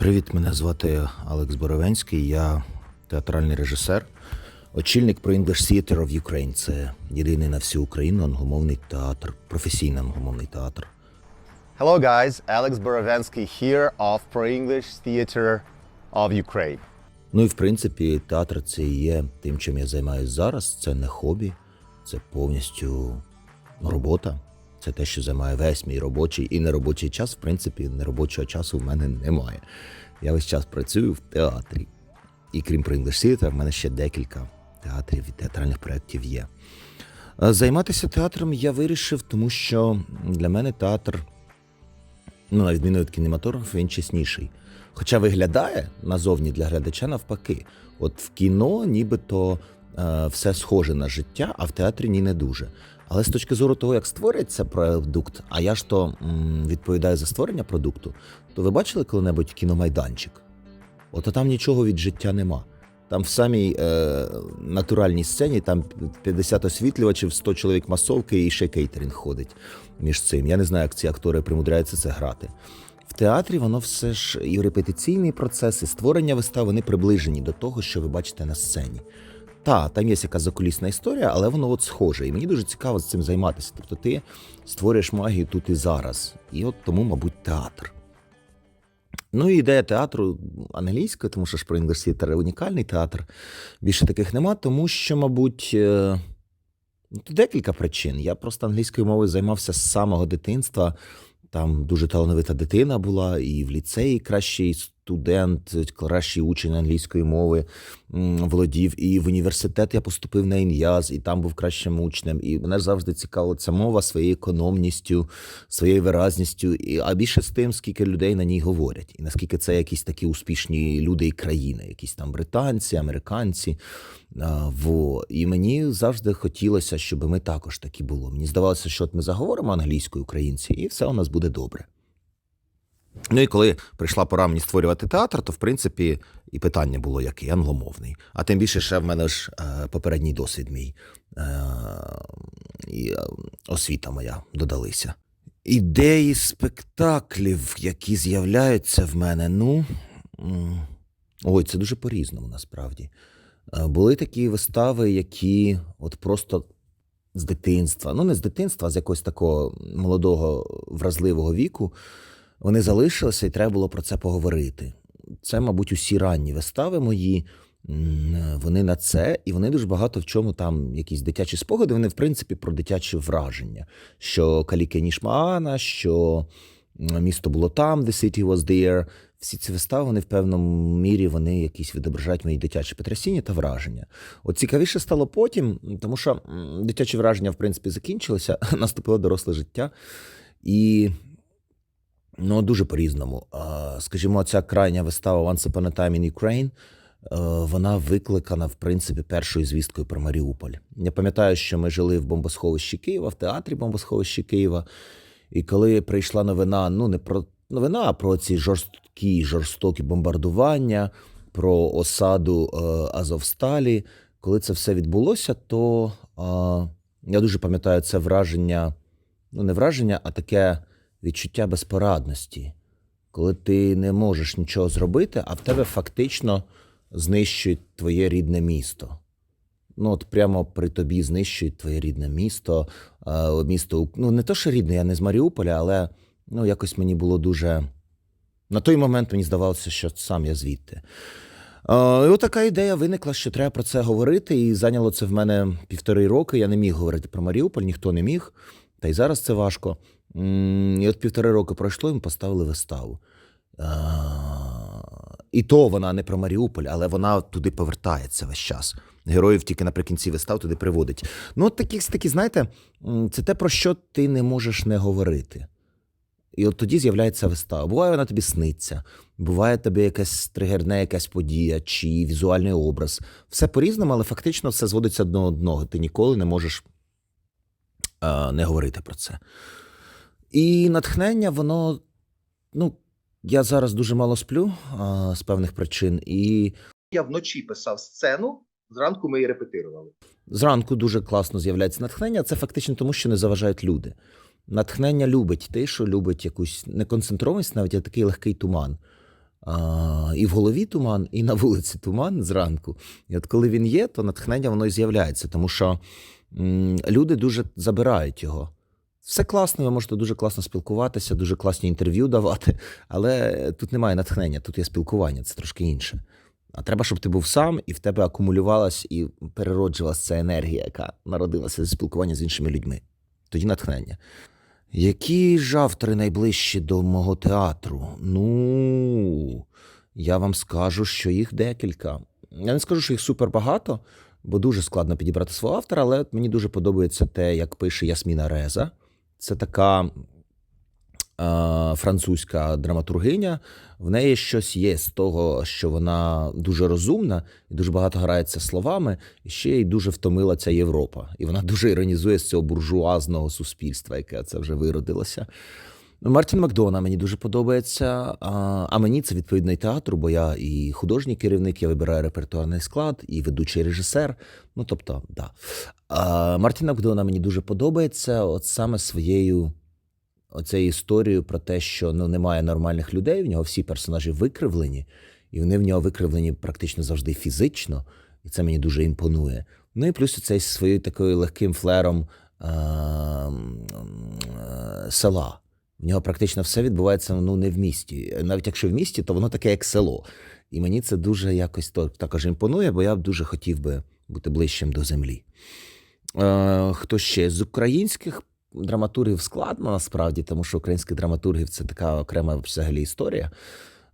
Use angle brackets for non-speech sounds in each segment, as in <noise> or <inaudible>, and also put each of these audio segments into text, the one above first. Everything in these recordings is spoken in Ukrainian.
Привіт, мене звати Алекс Боровенський. Я театральний режисер, очільник про English Theatre of Ukraine. Це єдиний на всю Україну англомовний театр, професійний англомовний театр. Hello, guys. Alex Borovensky here of Pro English Theater of Ukraine. Ну і в принципі, театр це і є тим, чим я займаюся зараз. Це не хобі, це повністю робота. Це те, що займає весь мій робочий і неробочий час. В принципі, неробочого часу в мене немає. Я весь час працюю в театрі. І крім English Theatre, в мене ще декілька театрів і театральних проєктів є. Е, Займатися театром я вирішив, тому що для мене театр ну, на відміну від кінематографу, він чесніший. Хоча виглядає назовні для глядача навпаки. От в кіно нібито е, все схоже на життя, а в театрі ні не дуже. Але з точки зору того, як створюється продукт, а я ж то відповідаю за створення продукту, то ви бачили коли-небудь кіномайданчик? Ото там нічого від життя нема. Там в самій е, натуральній сцені там 50 освітлювачів, 100 чоловік масовки і ще кейтерінг ходить між цим. Я не знаю, як ці актори примудряються це грати. В театрі воно все ж і репетиційний процес, і створення вистав вони приближені до того, що ви бачите на сцені. Та, там є якась закулісна історія, але воно от схоже. І мені дуже цікаво з цим займатися. Тобто ти створюєш магію тут і зараз. І от тому, мабуть, театр. Ну і ідея театру англійської, тому що ж про English унікальний театр. Більше таких нема, тому що, мабуть, е, ну, декілька причин. Я просто англійською мовою займався з самого дитинства. Там дуже талановита дитина була, і в ліцеї кращий студент, кращий учень англійської мови володів. І в університет я поступив на ін'яз, і там був кращим учнем. І мене завжди цікавила ця мова своєю економністю, своєю виразністю, і, а більше з тим, скільки людей на ній говорять, і наскільки це якісь такі успішні люди і країни, якісь там британці, американці. Во. І мені завжди хотілося, щоб ми також такі було. Мені здавалося, що от ми заговоримо англійською українці, і все у нас буде добре. Ну і коли прийшла пора мені створювати театр, то в принципі і питання було яке англомовний. А тим більше ще в мене ж е, попередній досвід мій е, і е, освіта моя додалися. Ідеї спектаклів, які з'являються в мене, ну. Ой, це дуже по-різному насправді. Були такі вистави, які от просто з дитинства, ну не з дитинства, а з якогось такого молодого вразливого віку, вони залишилися, і треба було про це поговорити. Це, мабуть, усі ранні вистави мої. Вони на це, і вони дуже багато в чому там якісь дитячі спогади. Вони, в принципі, про дитячі враження. Що Каліке Нішмаана, що місто було там, The City was there. Всі ці вистави, вони в певному мірі вони якісь відображають мої дитячі потрясіння та враження. От цікавіше стало потім, тому що дитячі враження, в принципі, закінчилися, <laughs> наступило доросле життя. І Ну, дуже по-різному. Скажімо, ця крайня вистава Once Upon a Time in Ukraine, е, вона викликана, в принципі, першою звісткою про Маріуполь. Я пам'ятаю, що ми жили в бомбосховищі Києва, в театрі бомбосховища Києва. І коли прийшла новина, ну не про новина, а про ці жорсткі, жорстокі бомбардування, про осаду е, Азовсталі. Коли це все відбулося, то е, я дуже пам'ятаю це враження, ну не враження, а таке відчуття безпорадності, коли ти не можеш нічого зробити, а в тебе фактично знищують твоє рідне місто. Ну, от прямо при тобі знищують твоє рідне місто. Місто, ну не то, що рідне, я не з Маріуполя, але ну, якось мені було дуже. На той момент мені здавалося, що сам я звідти. І така ідея виникла, що треба про це говорити, і зайняло це в мене півтори роки. Я не міг говорити про Маріуполь, ніхто не міг, та й зараз це важко. І от півтори роки пройшло, і ми поставили виставу. І то вона не про Маріуполь, але вона туди повертається весь час. Героїв тільки наприкінці вистав туди приводить. Ну, от такі, такі, знаєте, це те, про що ти не можеш не говорити. І от тоді з'являється вистава. Буває, вона тобі сниться, буває тобі якась тригерне, якась подія чи візуальний образ. Все по-різному, але фактично все зводиться до одного. Ти ніколи не можеш не говорити про це. І натхнення, воно, ну, я зараз дуже мало сплю а, з певних причин, і Я вночі писав сцену, зранку ми її репетирували. зранку дуже класно з'являється натхнення. Це фактично тому, що не заважають люди. Натхнення любить тишу, любить якусь неконцентрованість, навіть а такий легкий туман. А, і в голові туман, і на вулиці туман зранку. І от коли він є, то натхнення воно і з'являється, тому що м, люди дуже забирають його. Все класно, ви можете дуже класно спілкуватися, дуже класні інтерв'ю давати, але тут немає натхнення, тут є спілкування, це трошки інше. А треба, щоб ти був сам, і в тебе акумулювалась і перероджувалася ця енергія, яка народилася зі спілкування з іншими людьми. Тоді натхнення. Які ж автори найближчі до мого театру? Ну, я вам скажу, що їх декілька. Я не скажу, що їх супер багато, бо дуже складно підібрати свого автора, але мені дуже подобається те, як пише Ясміна Реза. Це така е, французька драматургиня. В неї щось є з того, що вона дуже розумна і дуже багато грається словами, і ще й дуже втомила ця Європа. І вона дуже іронізує з цього буржуазного суспільства, яке це вже виродилося. Ну, Мартін Макдона мені дуже подобається. А, а мені це відповідно і театру, бо я і художній керівник, я вибираю репертуарний склад, і ведучий режисер. Ну, тобто, да. А, Мартін Макдона мені дуже подобається, от саме своєю оцею історією про те, що ну, немає нормальних людей, в нього всі персонажі викривлені, і вони в нього викривлені практично завжди фізично, і це мені дуже імпонує. Ну і плюс цей своєю такою легким флером а, м, е, села. В нього практично все відбувається ну, не в місті. Навіть якщо в місті, то воно таке, як село. І мені це дуже якось також імпонує, бо я дуже хотів би бути ближчим до землі. Е, хто ще? З українських драматургів складно насправді, тому що українських драматургів це така окрема взагалі історія.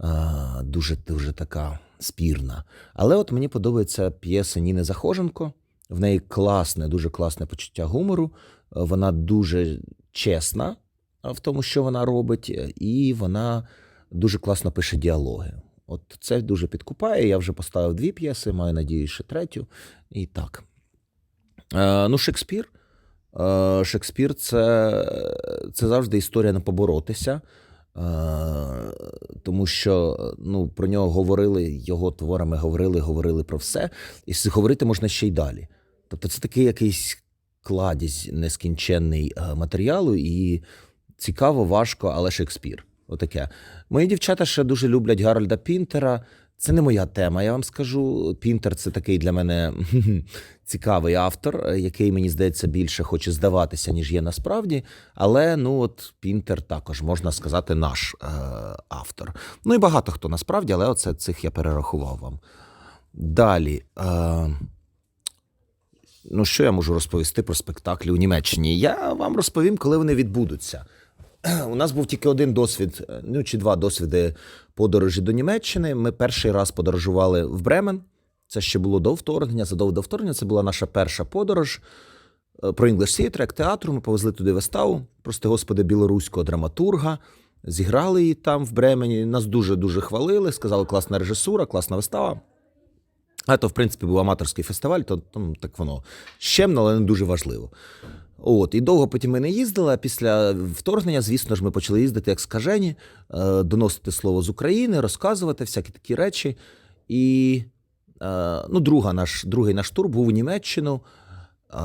Е, дуже дуже така спірна. Але от мені подобається п'єса Ніни Захоженко. В неї класне, дуже класне почуття гумору. Вона дуже чесна в тому, що вона робить, і вона дуже класно пише діалоги. От це дуже підкупає. Я вже поставив дві п'єси, маю надію, ще третю. І так. Е, ну, Шекспір. Е, Шекспір це, це завжди історія не поборотися. Е, тому що ну, про нього говорили, його творами говорили, говорили про все. І говорити можна ще й далі. Тобто, це такий якийсь кладізь нескінченний е, матеріалу, і цікаво, важко, але Шекспір. Отаке. Мої дівчата ще дуже люблять Гарольда Пінтера. Це не моя тема, я вам скажу. Пінтер це такий для мене <laughs> цікавий автор, який, мені здається, більше хоче здаватися, ніж є насправді. Але ну от Пінтер також можна сказати наш е- автор. Ну і багато хто насправді, але оце цих я перерахував вам. Далі. Е- Ну, що я можу розповісти про спектаклі у Німеччині? Я вам розповім, коли вони відбудуться. <clears throat> У нас був тільки один досвід, ну чи два досвіди подорожі до Німеччини. Ми перший раз подорожували в Бремен. Це ще було до вторгнення. Задовго до вторгнення це була наша перша подорож е, про English Theatre, як театру. Ми повезли туди виставу. Прости господи, білоруського драматурга. Зіграли її там в Бремені. Нас дуже дуже хвалили. Сказали, класна режисура, класна вистава. А то, в принципі, був аматорський фестиваль, то там так воно щемно, але не дуже важливо. От, і довго потім ми не їздили. А після вторгнення, звісно ж, ми почали їздити як скажені, е, доносити слово з України, розказувати всякі такі речі. І е, ну, друга наш, другий наш тур був у Німеччину е,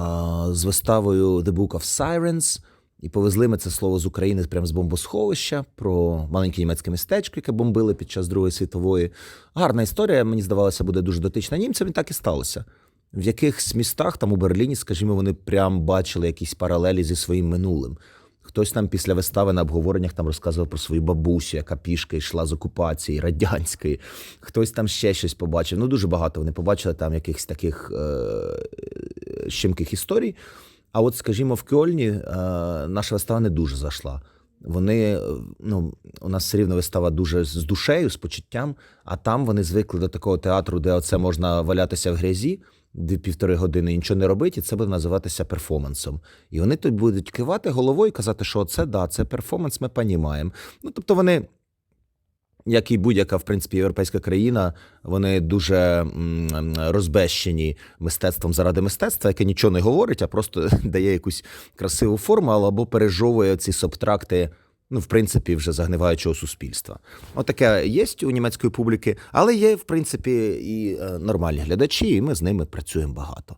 з виставою The Book of Sirens. І повезли ми це слово з України прямо з бомбосховища про маленьке німецьке містечко, яке бомбили під час Другої світової. Гарна історія, мені здавалося, буде дуже дотична німцям, і так і сталося. В якихось містах, там у Берліні, скажімо, вони прям бачили якісь паралелі зі своїм минулим. Хтось там після вистави на обговореннях там розказував про свою бабусю, яка пішки йшла з окупації радянської. Хтось там ще щось побачив. Ну, дуже багато вони побачили там якихось таких е- щемких історій. А от, скажімо, в Кьольні е- наша вистава не дуже зайшла. Вони, е, ну, у нас все рівно вистава дуже з душею, з почуттям, а там вони звикли до такого театру, де оце можна валятися в грязі дві півтори години нічого не робити, і це буде називатися перформансом. І вони тут будуть кивати головою і казати, що це да, це перформанс, ми понімаємо. Ну, тобто вони. Як і будь-яка, в принципі, європейська країна, вони дуже розбещені мистецтвом заради мистецтва, яке нічого не говорить, а просто <laughs> дає якусь красиву форму або пережовує ці субтракти Ну, в принципі, вже загниваючого суспільства. Отаке є у німецької публіки, але є, в принципі, і е, нормальні глядачі, і ми з ними працюємо багато.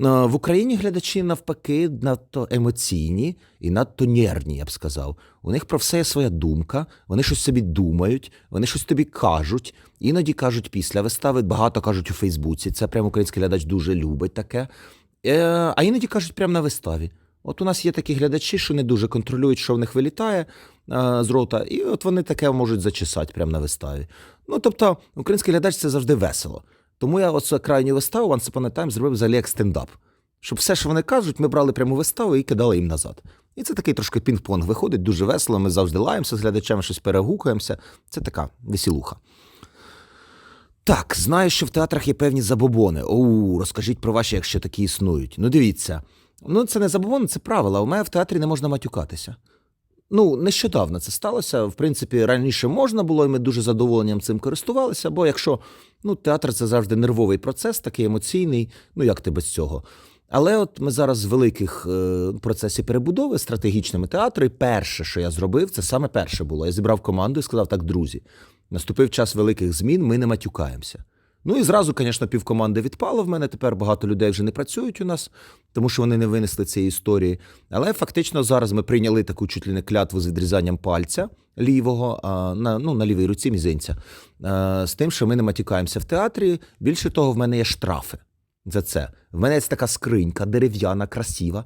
Е, В Україні глядачі навпаки надто емоційні і надто нервні, я б сказав. У них про все є своя думка, вони щось собі думають, вони щось тобі кажуть. Іноді кажуть після вистави, багато кажуть у Фейсбуці. Це прямо український глядач дуже любить таке. Е, А іноді кажуть прямо на виставі. От у нас є такі глядачі, що не дуже контролюють, що в них вилітає е, з рота, і от вони таке можуть зачесати прямо на виставі. Ну тобто, український глядач це завжди весело. Тому я оцю крайню виставу Once Upon a Time зробив взагалі як стендап. Щоб все, що вони кажуть, ми брали пряму виставу і кидали їм назад. І це такий трошки пінг-понг виходить, дуже весело. Ми завжди лаємося з глядачами, щось перегукуємося. Це така весілуха. Так, знаю, що в театрах є певні забобони. Оу, розкажіть про ваші, якщо такі існують. Ну, дивіться. Ну, це не забобони, це правила. У мене в театрі не можна матюкатися. Ну, нещодавно це сталося. В принципі, раніше можна було, і ми дуже задоволенням цим користувалися. Бо якщо ну, театр це завжди нервовий процес, такий емоційний, ну як ти без цього. Але от ми зараз в великих е, процесі перебудови стратегічними театри. Перше, що я зробив, це саме перше було. Я зібрав команду і сказав: так, друзі, наступив час великих змін, ми не матюкаємося. Ну і зразу, звісно, півкоманди відпало в мене. Тепер багато людей вже не працюють у нас, тому що вони не винесли цієї історії. Але фактично зараз ми прийняли таку чуть ли не клятву з відрізанням пальця лівого, на, ну, на лівій руці мізинця, з тим, що ми не матюкаємося в театрі. Більше того, в мене є штрафи. За це. В мене є така скринька дерев'яна, красива.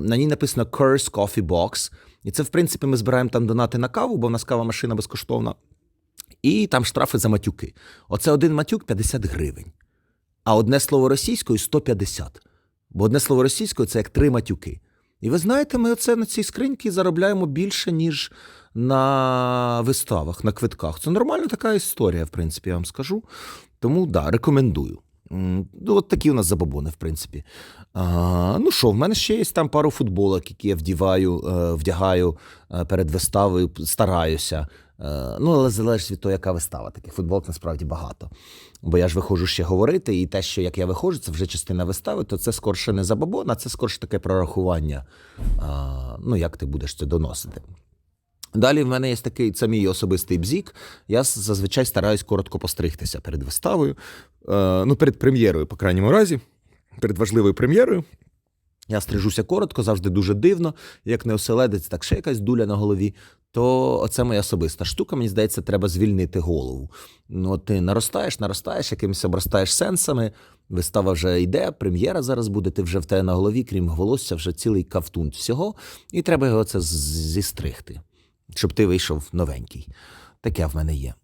На ній написано Curse Coffee Box. І це, в принципі, ми збираємо там донати на каву, бо в нас кава машина безкоштовна. І там штрафи за матюки. Оце один матюк 50 гривень. А одне слово російською 150. Бо одне слово російською це як три матюки. І ви знаєте, ми оце на цій скриньці заробляємо більше, ніж на виставах, на квитках. Це нормальна така історія, в принципі, я вам скажу. Тому да, рекомендую. Ну, от такі у нас забобони, в принципі. А, ну що, в мене ще є там пару футболок, які я вдіваю, е, вдягаю е, перед виставою, стараюся. Е, ну, але залежить від того, яка вистава. Таких футболок насправді багато. Бо я ж виходжу ще говорити, і те, що як я виходжу, це вже частина вистави, то це скорше не забобон, а це скорше таке прорахування. Ну, як ти будеш це доносити. Далі в мене є такий це мій особистий бзік. Я зазвичай стараюсь коротко постригтися перед виставою. Е, ну, перед прем'єрою, по крайньому разі, перед важливою прем'єрою. Я стрижуся коротко, завжди дуже дивно. Як не оселедець, так ще якась дуля на голові. То це моя особиста штука. Мені здається, треба звільнити голову. Ну, ти наростаєш, наростаєш, якимось обростаєш сенсами. Вистава вже йде, прем'єра зараз буде. Ти вже в тебе на голові, крім волосся, вже цілий кавтун всього, і треба його це зістригти щоб ти вийшов новенький. Таке в мене є.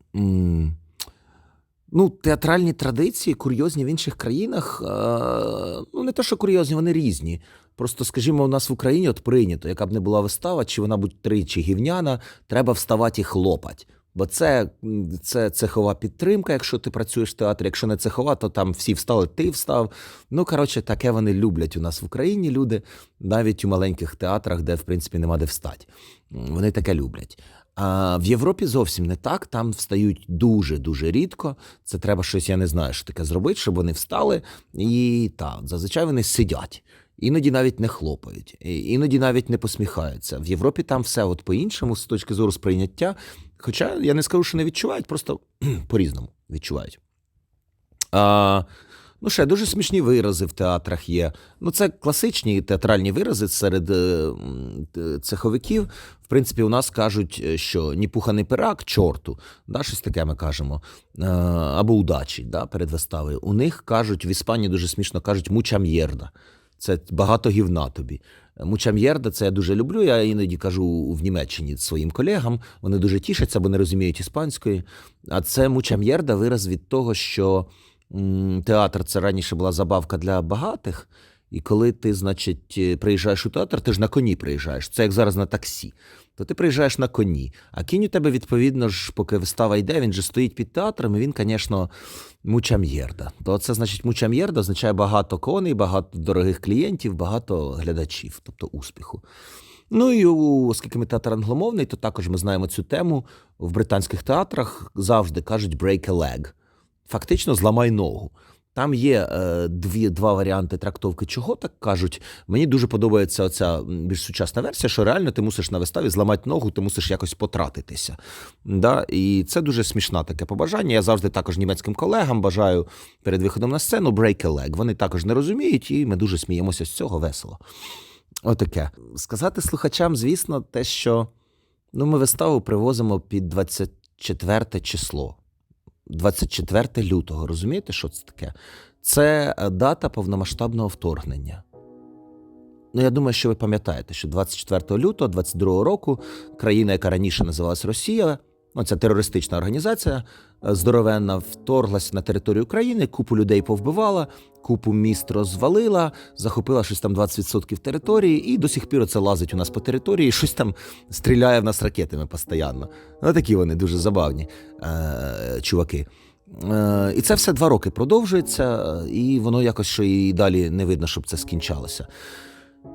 Ну, театральні традиції, курйозні в інших країнах. е, Ну, не те, що курйозні, вони різні. Просто, скажімо, у нас в Україні от прийнято, яка б не була вистава, чи вона будь тричі гівняна, треба вставати і хлопать. Бо це, це цехова підтримка, якщо ти працюєш в театрі. Якщо не цехова, то там всі встали, ти встав. Ну, коротше, таке вони люблять у нас в Україні люди, навіть у маленьких театрах, де, в принципі, нема де встати. Вони таке люблять. А в Європі зовсім не так. Там встають дуже дуже рідко. Це треба щось, я не знаю, що таке зробити, щоб вони встали. І так, зазвичай вони сидять. Іноді навіть не хлопають, іноді навіть не посміхаються. В Європі там все от по-іншому, з точки зору сприйняття. Хоча я не скажу, що не відчувають, просто <clears throat> по-різному відчувають. А, ну, ще дуже смішні вирази в театрах є. Ну, це класичні театральні вирази серед е, цеховиків. В принципі, у нас кажуть, е, що ні пуха, ні пера к чорту. Да, щось таке ми кажемо. Е, або удачі да, перед виставою. У них кажуть, в Іспанії дуже смішно кажуть муча м'єрда. Це багато гівна тобі. Муча м'єрда, це я дуже люблю. Я іноді кажу в Німеччині своїм колегам. Вони дуже тішаться, бо не розуміють іспанської. А це муча м'єрда вираз від того, що театр це раніше була забавка для багатих. І коли ти, значить, е, приїжджаєш у театр, ти ж на коні приїжджаєш. Це як зараз на таксі. То ти приїжджаєш на коні. А кінь у тебе, відповідно ж, поки вистава йде, він же стоїть під театром, і він, звісно, муча м'єрда. То це значить муча м'єрда означає багато коней, багато дорогих клієнтів, багато глядачів, тобто успіху. Ну і оскільки ми театр англомовний, то також ми знаємо цю тему. В британських театрах завжди кажуть break a leg. Фактично зламай ногу. Там є е, дві, два варіанти трактовки, чого так кажуть. Мені дуже подобається оця більш сучасна версія, що реально ти мусиш на виставі зламати ногу, ти мусиш якось потратитися. Да? І це дуже смішне таке побажання. Я завжди також німецьким колегам бажаю перед виходом на сцену break a leg. Вони також не розуміють, і ми дуже сміємося з цього весело. Отаке. Сказати слухачам, звісно, те, що ну, ми виставу привозимо під 24 число. 24 лютого. Розумієте, що це таке? Це е, дата повномасштабного вторгнення. Ну, я думаю, що ви пам'ятаєте, що 24 лютого 22 року країна, яка раніше називалась Росія, ну, це терористична організація, е, здоровенна, вторглася на територію України, купу людей повбивала, купу міст розвалила, захопила щось там 20% території, і до сих пір це лазить у нас по території, щось там стріляє в нас ракетами постійно. Ну, такі вони дуже забавні е, чуваки. Е, і це все два роки продовжується, е, і воно якось що і далі не видно, щоб це скінчалося.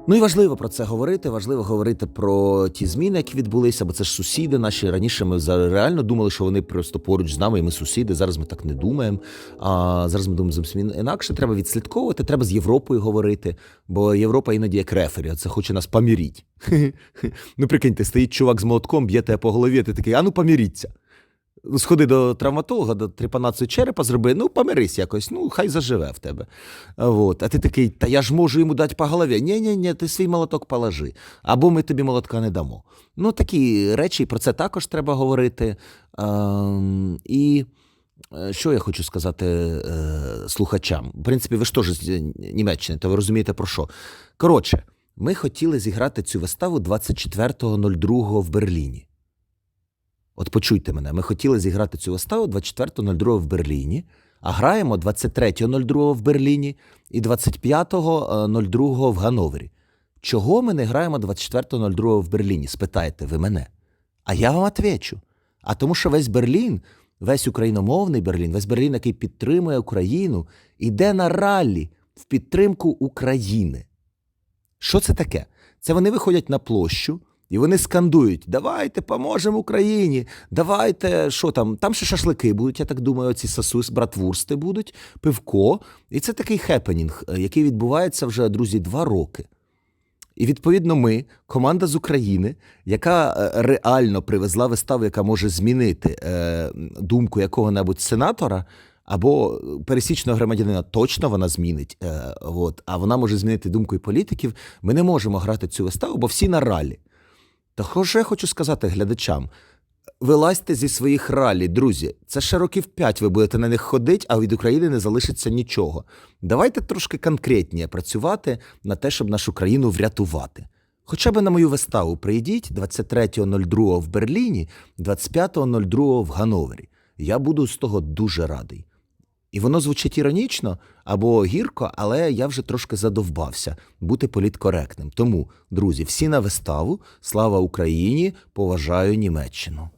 Ну і важливо про це говорити. Важливо говорити про ті зміни, які відбулися, бо це ж сусіди наші. Раніше ми реально думали, що вони просто поруч з нами, і ми сусіди. Зараз ми так не думаємо. А зараз ми думаємо зовсім інакше. Треба відслідковувати, треба з Європою говорити, бо Європа іноді як рефері, це хоче нас поміріть. <laughs> Ну, прикиньте, стоїть чувак з молотком, б'є тебе по голові, а ти такий, а ну поміріться. Сходи до травматолога, до трепанацію черепа зроби, ну помирись якось, ну хай заживе в тебе. От. А ти такий, та я ж можу йому дати по голові. Ні, ні, ні, ти свій молоток положи. Або ми тобі молотка не дамо. Ну, такі речі, про це також треба говорити. Ем, і е, що я хочу сказати е, слухачам? В принципі, ви ж теж з Німеччини, то ви розумієте про що. Коротше, ми хотіли зіграти цю виставу 24.02 в Берліні. От почуйте мене, ми хотіли зіграти цю виставу 24.02 в Берліні, а граємо 23.02 в Берліні і 25.02 в Гановері. Чого ми не граємо 24.02 в Берліні? Спитаєте ви мене. А я вам отвечу. А тому, що весь Берлін, весь україномовний Берлін, весь Берлін, який підтримує Україну, іде на раллі в підтримку України. Що це таке? Це вони виходять на площу і вони скандують: давайте поможемо Україні, давайте, що там, там ще шашлики будуть, я так думаю, ці сосус, братвурсти будуть, пивко. І це такий хепенінг, е, який відбувається вже, друзі, два роки. І відповідно, ми, команда з України, яка е, реально привезла виставу, яка може змінити е, думку якого-небудь сенатора. Або пересічного громадянина точно вона змінить, е, от, а вона може змінити думку і політиків. Ми не можемо грати цю виставу, бо всі на ралі. Та я хочу сказати глядачам? Вилазьте зі своїх ралі, друзі. Це ще років п'ять ви будете на них ходити, а від України не залишиться нічого. Давайте трошки конкретніше працювати на те, щоб нашу країну врятувати. Хоча б на мою виставу прийдіть 23.02 в Берліні, 25.02 в Гановері. Я буду з того дуже радий. І воно звучить іронічно або гірко, але я вже трошки задовбався бути політкоректним. Тому, друзі, всі на виставу. Слава Україні! Поважаю Німеччину.